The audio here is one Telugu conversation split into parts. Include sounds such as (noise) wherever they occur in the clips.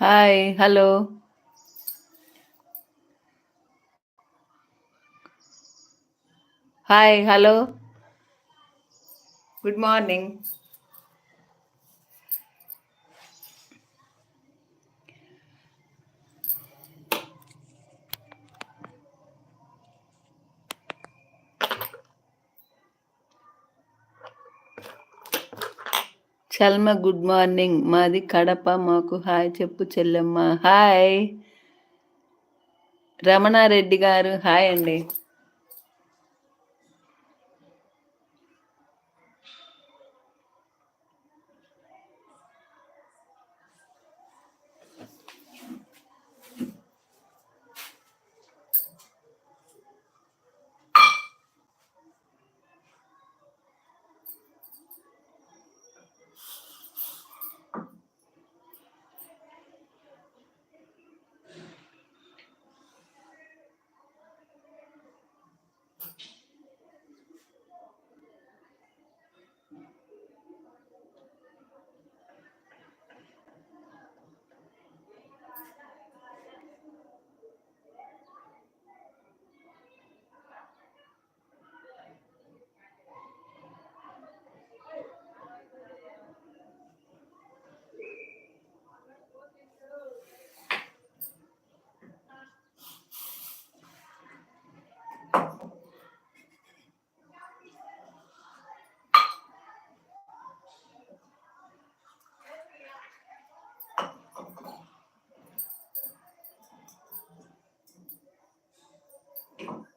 Hi hello hi hello good morning చల్మ గుడ్ మార్నింగ్. మాది కడప. మాకు హాయ్ చెప్పు చెల్లెమ్మ. హాయ్. రమణారెడ్డి గారు హాయ్ అండి. you.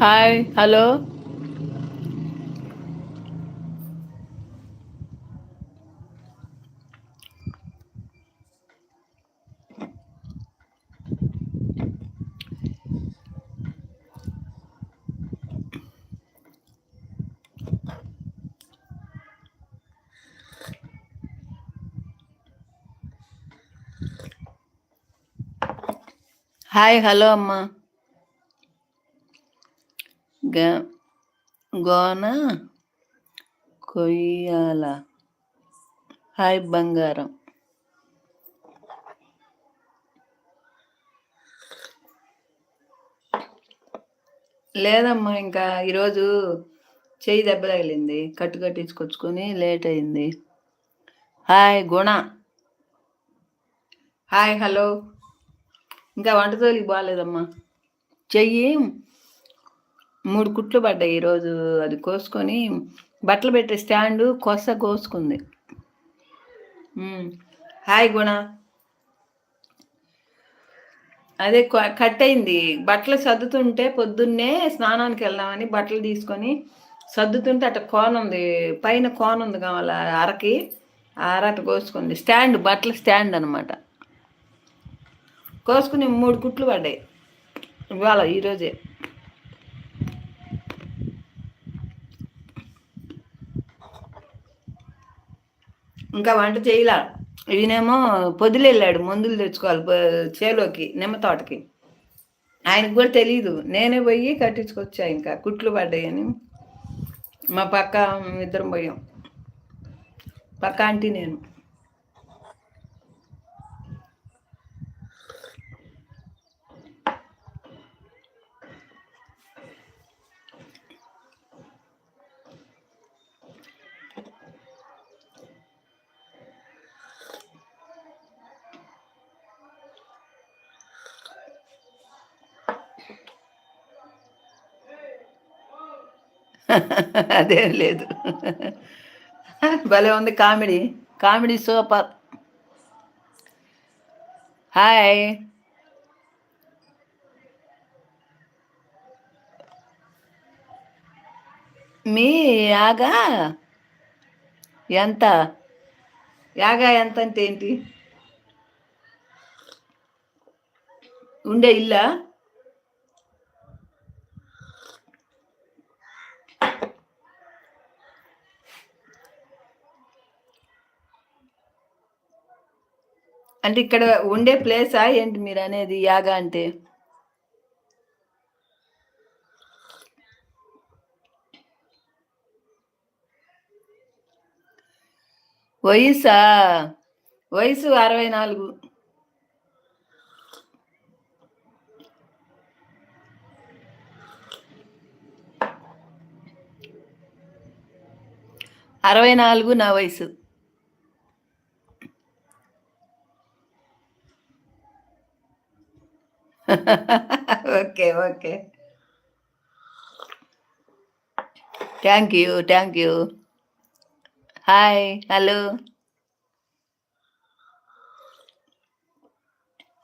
Hi hello hi hello అమ్మా గ గోన కొయ్యాల. హాయ్ బంగారం. లేదమ్మా ఇంకా ఈరోజు చెయ్యి దెబ్బ తగిలింది. కట్టు కట్టించుకొచ్చుకొని లేట్ అయింది. Hi Guna hi hello. ఇంకా వంట తోలికి బాగాలేదమ్మా చెయ్యి. మూడు కుట్లు పడ్డాయి ఈరోజు. అది కోసుకొని బట్టలు పెట్టే స్టాండు కొస కోసుకుంది. హాయ్ గుణ. అదే కట్ అయింది బట్టలు సర్దుతుంటే పొద్దున్నే స్నానానికి వెళ్దామని బట్టలు తీసుకొని సర్దుతుంటే అట్ట కోన ఉంది. పైన కోన ఉంది కావాల అరకి. ఆ కోసుకుంది. స్టాండ్ బట్టల స్టాండ్ అనమాట కోసుకుని మూడు కుట్లు పడ్డాయి. ఇవాళ ఈరోజే. ఇంకా వంట చేయలే. ఈయనేమో పొదిలి వెళ్ళాడు మందులు తెచ్చుకోవాలి చేలోకి నిమ్మ తోటకి. ఆయనకు కూడా తెలియదు నేనే పోయి కట్టించుకొచ్చా ఇంకా కుట్లు పడ్డాయని. మా పక్క ఇద్దరం పోయాం. పక్క ఆంటీ నేను. అదేం లేదు. భలే ఉంది కామెడీ. Comedy super. హాయ్. మీ యాగా ఎంత? యాగా ఎంత అంటే ఏంటి? ఉండే ఇల్లా? అంటే ఇక్కడ ఉండే ప్లేసా ఏంటి మీరు అనేది యాగా అంటే? వయసా? వయసు అరవై నాలుగు. అరవై నాలుగు నా వయసు. Okay okay. Thank you thank you hi hello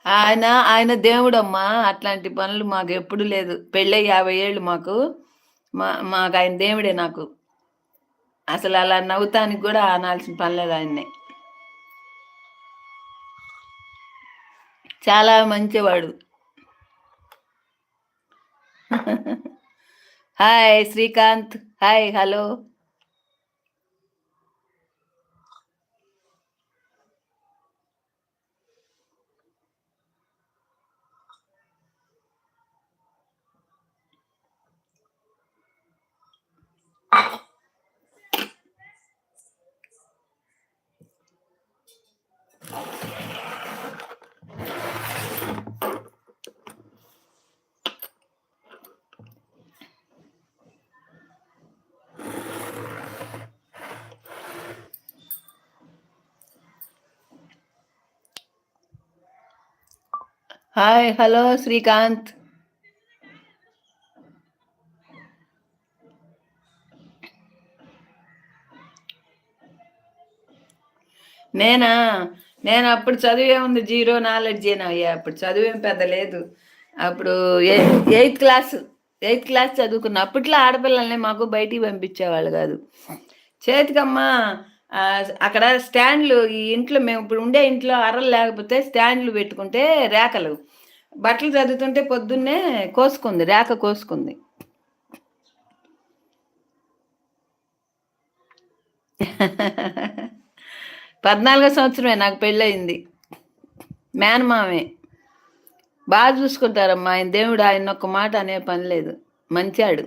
ఆయన ఆయన దేవుడమ్మా. అట్లాంటి పనులు మాకు ఎప్పుడు లేదు. పెళ్ళై యాభై ఏళ్ళు మాకు. మా మాకు ఆయన దేవుడే నాకు. అసలు అలా నవ్వుతానికి కూడా అనాల్సిన పని లేదు ఆయన్ని. చాలా మంచివాడు. Hi Srikanth hi hello hi hello Srikanth. నేనా? నేను అప్పుడు చదివే ఉంది జీరో నాలెడ్జ్ అయ్యా అప్పుడు చదివేం పెద్ద లేదు. అప్పుడు ఎయిత్ క్లాస్ ఎయిత్ క్లాస్ చదువుకున్న అప్పట్లో ఆడపిల్లల్ని మాకు బయటికి పంపించేవాళ్ళు కాదు. చేతికమ్మా అక్కడ స్టాండ్లు ఈ ఇంట్లో మేము ఇప్పుడు ఉండే ఇంట్లో అర్రలు లేకపోతే స్టాండ్లు పెట్టుకుంటే రేకలు బట్టలు చదువుతుంటే పొద్దున్నే కోసుకుంది రేక కోసుకుంది. పద్నాలుగో సంవత్సరమే నాకు పెళ్ళయింది. మేనమామే. బాగా చూసుకుంటారమ్మా ఆయన దేవుడు ఆయన ఒక్క మాట అనే పని లేదు. మంచాడు.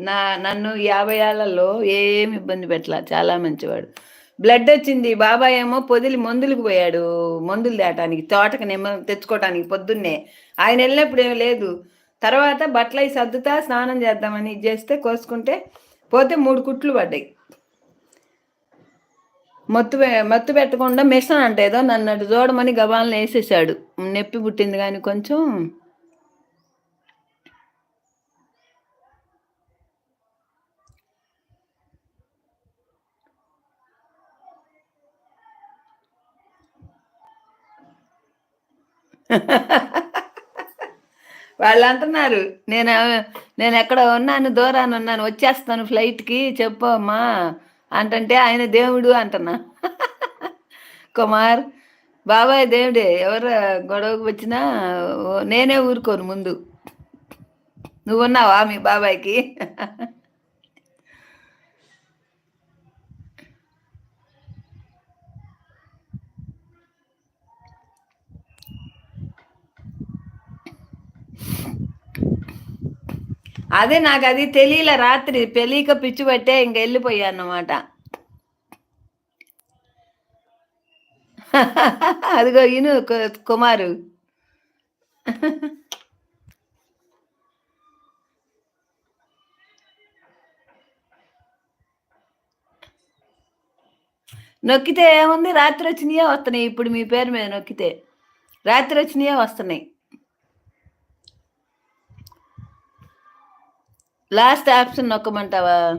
నా నన్ను యాభై ఏళ్ళలో ఏమి ఇబ్బంది పెట్టలా చాలా మంచివాడు. బ్లడ్ వచ్చింది బాబాయ్ ఏమో పొదిలి మందులకు పోయాడు మందులు తేటానికి తోటకి నిమ్మ తెచ్చుకోవటానికి పొద్దున్నే. ఆయన వెళ్ళినప్పుడు ఏమి లేదు. తర్వాత బట్టలు అవి సర్దుతా స్నానం చేద్దామని ఇది చేస్తే కోసుకుంటే పోతే మూడు కుట్లు పడ్డాయి. మత్తు పె- మత్తు పెట్టకుండా మిషన్ అంటే ఏదో నన్ను అటు చూడమని గబాలను వేసేసాడు. నొప్పి పుట్టింది కానీ కొంచెం (laughs) వాళ్ళు అంటున్నారు నేను నేను ఎక్కడ ఉన్నాను దూరాన్ని ఉన్నాను వచ్చేస్తాను ఫ్లైట్కి చెప్పు అమ్మా. అంటంటే ఆయన దేవుడు అంటున్నా. (laughs) కుమార్ బాబాయ్ దేవుడే ఎవరు గొడవకు వచ్చినా నేనే ఊరుకోను ముందు. నువ్వు ఉన్నావా మీ బాబాయ్కి? (laughs) అదే నాకు అది తెలియలే రాత్రి. తెలియక పిచ్చి పట్టే ఇంక వెళ్ళిపోయా అన్నమాట. (laughs) అదిగో ఇను కుమారు. నొక్కితే ఏముంది? రాత్రి వచ్చినాయే వస్తున్నాయి. ఇప్పుడు మీ పేరు మీద నొక్కితే. రాత్రి వచ్చినాయే వస్తున్నాయి. లాస్ట్ ఆప్షన్ నొక్కమంటావా?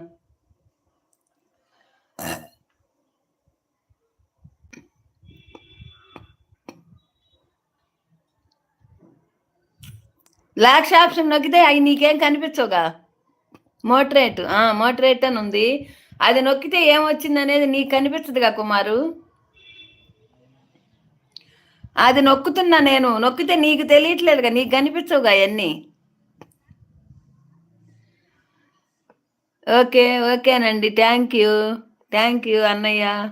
లాస్ట్ ఆప్షన్ నొక్కితే అవి నీకేం కనిపించవుగా? మోటరేట్ మోటరేట్ అని ఉంది. అది నొక్కితే ఏమొచ్చింది అనేది నీకు కనిపించదుగా కుమారు? అది నొక్కుతున్నా నేను. నొక్కితే నీకు తెలియట్లేదుగా నీకు కనిపించవుగా అవన్నీ ఓకే ఓకేనండి. Thank you. థ్యాంక్ యూ అన్నయ్య.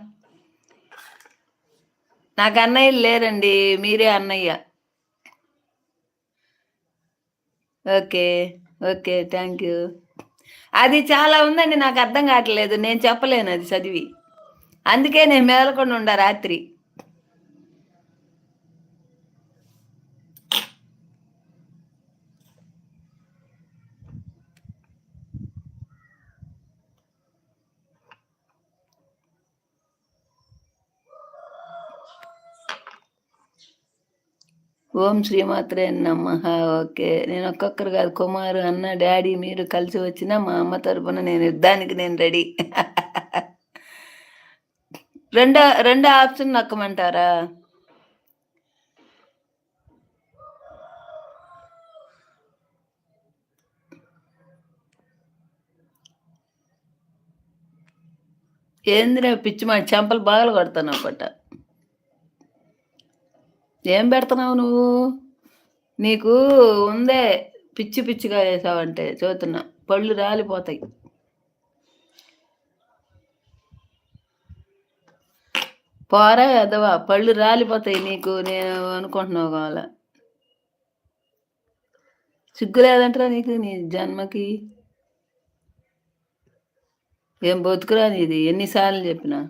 నాకు అన్నయ్యలు లేరండి. మీరే అన్నయ్య. Okay okay thank you. అది చాలా ఉందండి. నాకు అర్థం కావట్లేదు. నేను చెప్పలేను అది చదివి. అందుకే నేను మేలకుండా ఉండా రాత్రి. ఓం శ్రీమాత్రే నమ. ఓకే. నేను ఒక్కొక్కరు కాదు కుమారు అన్న డాడీ మీరు కలిసి వచ్చినా మా అమ్మ తరపున నేను యుద్ధానికి నేను రెడీ. రెండో రెండో ఆప్షన్ నొక్కమంటారా? ఏందిరా పిచ్చి మా చెంపలు బాగా కొడతాను అప్పట. ఏం పెడుతున్నావు నువ్వు? నీకు ఉందే పిచ్చి పిచ్చిగా వేసావంటే చూస్తున్నా పళ్ళు రాలిపోతాయి. పోరా ఎదవా పళ్ళు రాలిపోతాయి నీకు. నేను అనుకుంటున్నావు కావాల? సిగ్గు లేదంటరా నీకు నీ జన్మకి? ఏం బతుకురా నీది? ఎన్నిసార్లు చెప్పినా?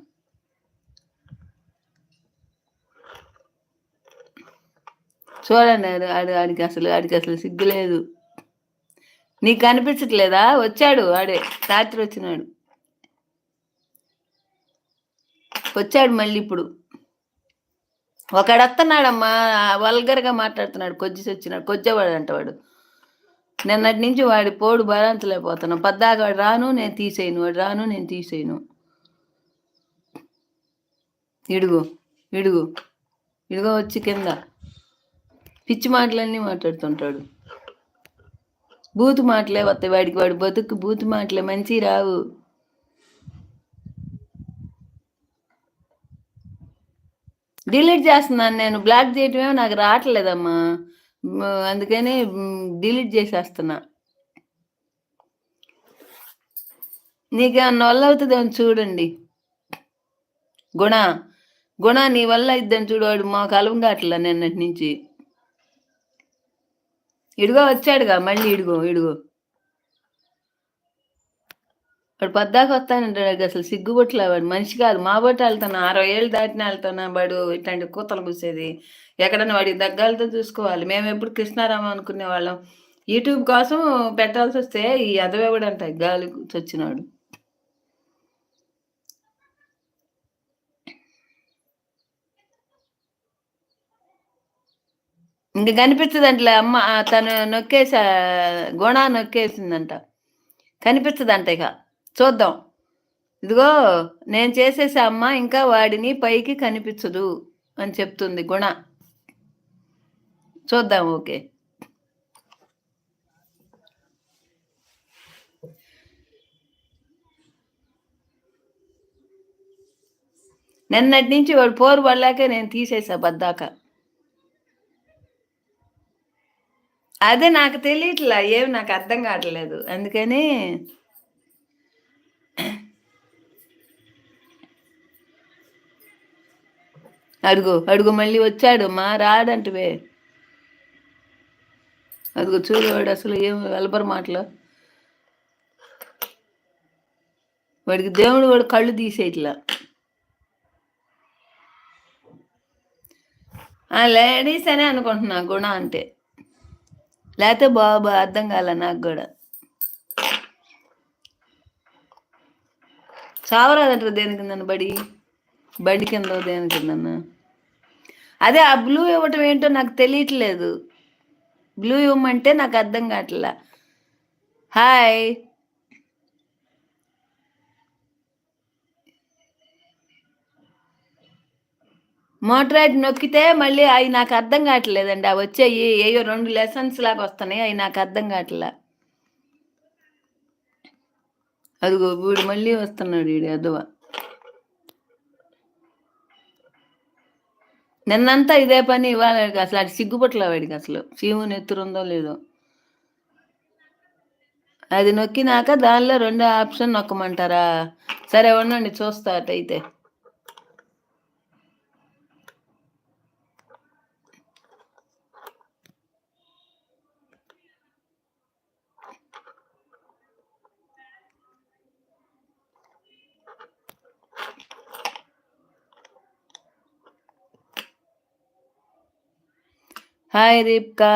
చూడండి ఆడు ఆడు ఆడికి అసలు ఆడికి అసలు సిగ్గు లేదు. నీకు కనిపించట్లేదా? వచ్చాడు ఆడే రాత్రి వచ్చినాడు. వచ్చాడు మళ్ళీ ఇప్పుడు. ఒకడు వస్తున్నాడమ్మా వల్గర్గా మాట్లాడుతున్నాడు కొద్దిసి వచ్చినాడు కొద్దివాడు అంట వాడు. నిన్నటి నుంచి వాడి పోడు భరించలేకపోతున్నాం పద్దాక వాడు రాను నేను తీసేయను వాడు రాను నేను తీసేయను. ఇడుగు ఇడుగు ఇడుగో వచ్చి కింద. పిచ్చి మాటలన్నీ మాట్లాడుతుంటాడు. బూతు మాటలే వస్తాయి వాడికి వాడు బతుకు బూతు మాటలే మంచి రావు. డిలీట్ చేస్తున్నాను నేను బ్లాక్ చేయటమే నాకు రావట్లేదమ్మా. అందుకని డిలీట్ చేసేస్తున్నా. నీకేమన్నా వల్ల అవుతుందేమో చూడండి. గుణ గుణ నీ వల్ల ఇద్దని చూడు వాడు మాకు కావట్లే నిన్నటి నుంచి. ఇడుగో వచ్చాడుగా మళ్ళీ ఇడుగో ఇడుగో. వాడు పద్దాక వస్తానంటాడు అసలు సిగ్గుబొట్ల వాడు. మనిషి కాదు మా బొట్టు వెళ్తాను అరవై ఏళ్ళు దాటిన వెళ్తాను వాడు ఇట్లాంటి కూతలు కూసేది. ఎక్కడన్నా వాడికి దగ్గరతో చూసుకోవాలి. మేము ఎప్పుడు కృష్ణారామ అనుకునే వాళ్ళం. యూట్యూబ్ కోసం పెట్టాల్సి వస్తే ఈ అదవెవడంట గాలి చచ్చినాడు. ఇంక కనిపించదంటలే. అమ్మ తను నొక్కేసా గుణ నొక్కేసిందంట. కనిపించదంట ఇక. చూద్దాం. ఇదిగో నేను చేసేసా అమ్మ ఇంకా వాడిని పైకి కనిపించదు అని చెప్తుంది గుణ. చూద్దాం ఓకే. నిన్నటి నుంచి వాడు పోరు పడలేక నేను తీసేసా బద్దాక. అదే నాకు తెలియట్లా ఏమి నాకు అర్థం కావట్లేదు. అందుకని అడుగు అడుగు మళ్ళీ వచ్చాడు. మా రాడంటివే. అదిగో చూడు వాడు అసలు ఏం వెలబర మాటలు. వాడికి దేవుడు వాడు కళ్ళు తీసేట్లా. లేడీస్ అనే అనుకుంటున్నా గుణ అంటే. లేకపోతే బాబు అర్థం కాల నాకు కూడా. చావరాదంటారు దేని కిందన్న బడి? బండి కింద దేని కిందన్న అదే ఆ బ్లూ ఇవ్వటం ఏంటో నాకు తెలియట్లేదు. బ్లూ ఇవ్వమంటే నాకు అర్థం కావట్లా. హాయ్. మోటరైట్ నొక్కితే మళ్ళీ అవి నాకు అర్థం కావట్లేదండి. అవి వచ్చాయి ఏయో రెండు లెసన్స్ లాగా వస్తున్నాయి అవి నాకు అర్థం కావట్లే. అదిగో వీడు మళ్ళీ వస్తున్నాడు వీడు అదువ నిన్నంతా ఇదే పని ఇవాళ అసలు అది సిగ్గుపట్ల వాడికి అసలు. శివుని ఎత్తురుందో లేదో. అది నొక్కినాక దానిలో రెండో ఆప్షన్ నొక్కమంటారా? సరే ఉండండి చూస్తా అటైతే. హాయ్ దీప్కా.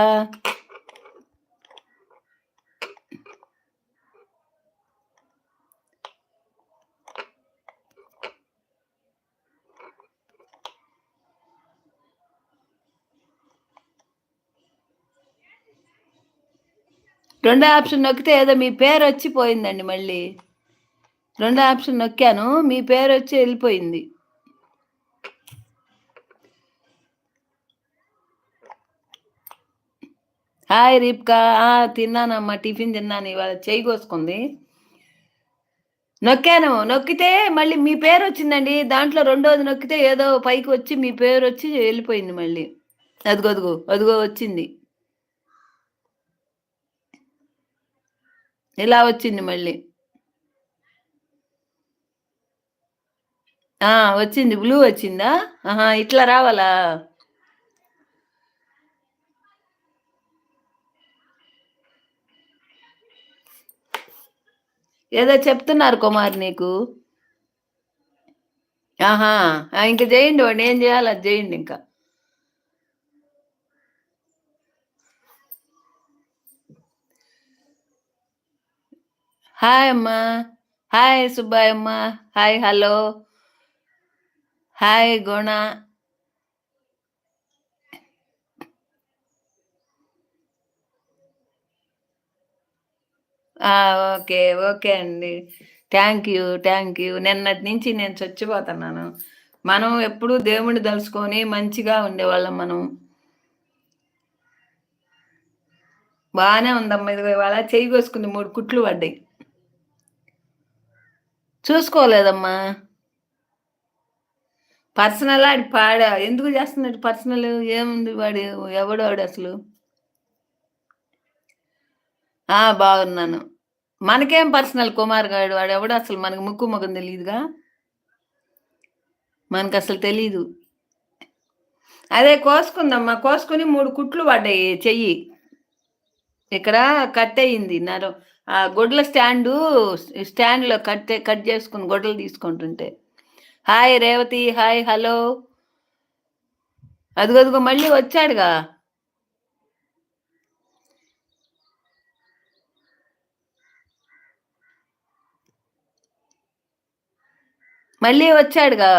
రెండో ఆప్షన్ నొక్కితే ఏదో మీ పేరు వచ్చి పోయిందండి మళ్ళీ. రెండో ఆప్షన్ నొక్కాను మీ పేరు వచ్చి వెళ్ళిపోయింది. హాయ్ రీప్కా తిన్నానమ్మా టిఫిన్ తిన్నాను ఇవాళ చేయి కోసుకుంది. నొక్కాను నొక్కితే మళ్ళీ మీ పేరు వచ్చిందండి. దాంట్లో రెండోది నొక్కితే ఏదో పైకి వచ్చి మీ పేరు వచ్చి వెళ్ళిపోయింది మళ్ళీ. అదిగో అదిగో అదిగో వచ్చింది. ఇలా వచ్చింది మళ్ళీ. వచ్చింది బ్లూ వచ్చిందా? ఆహా ఇట్లా రావాలా? ఏదో చెప్తున్నారు కుమార్ నీకు. ఆహా ఆ, ఇంక చేయండి వాడిని ఏం చేయాలి అది చేయండి ఇంకా. హాయ్ అమ్మా హాయ్ సుబ్బాయ్ అమ్మా hi hello. Hi Guna okay okay అండి. Thank you thank you. నిన్నటి నుంచి నేను చచ్చిపోతున్నాను. మనం ఎప్పుడు దేవుణ్ణి తలుచుకొని మంచిగా ఉండేవాళ్ళం మనం. బాగానే ఉందమ్మా ఇదిగో ఇవాళ చెయ్యి కోసుకుంది మూడు కుట్లు పడ్డాయి. చూసుకోలేదమ్మా. పర్సనల్ ఆడి పాడ. ఎందుకు చేస్తున్నాడు పర్సనల్? ఏముంది వాడు? ఎవడు వాడు అసలు? ఆ బాగున్నాను. మనకేం పర్సనల్ కుమార్ గారు వాడు ఎవడు అసలు మనకు ముక్కు ముఖం తెలియదుగా మనకు అసలు తెలీదు. అదే కోసుకుందమ్మా. కోసుకుని మూడు కుట్లు పడ్డాయి. చెయ్యి. ఇక్కడ కట్ అయ్యింది నర ఆ గొడ్ల స్టాండు స్టాండ్లో కట్ కట్ చేసుకుని గొడ్డలు తీసుకుంటుంటే. హాయ్ రేవతి. Hi hello. అదిగదిగో మళ్ళీ వచ్చాడుగా. మళ్ళీ వచ్చాడుగా.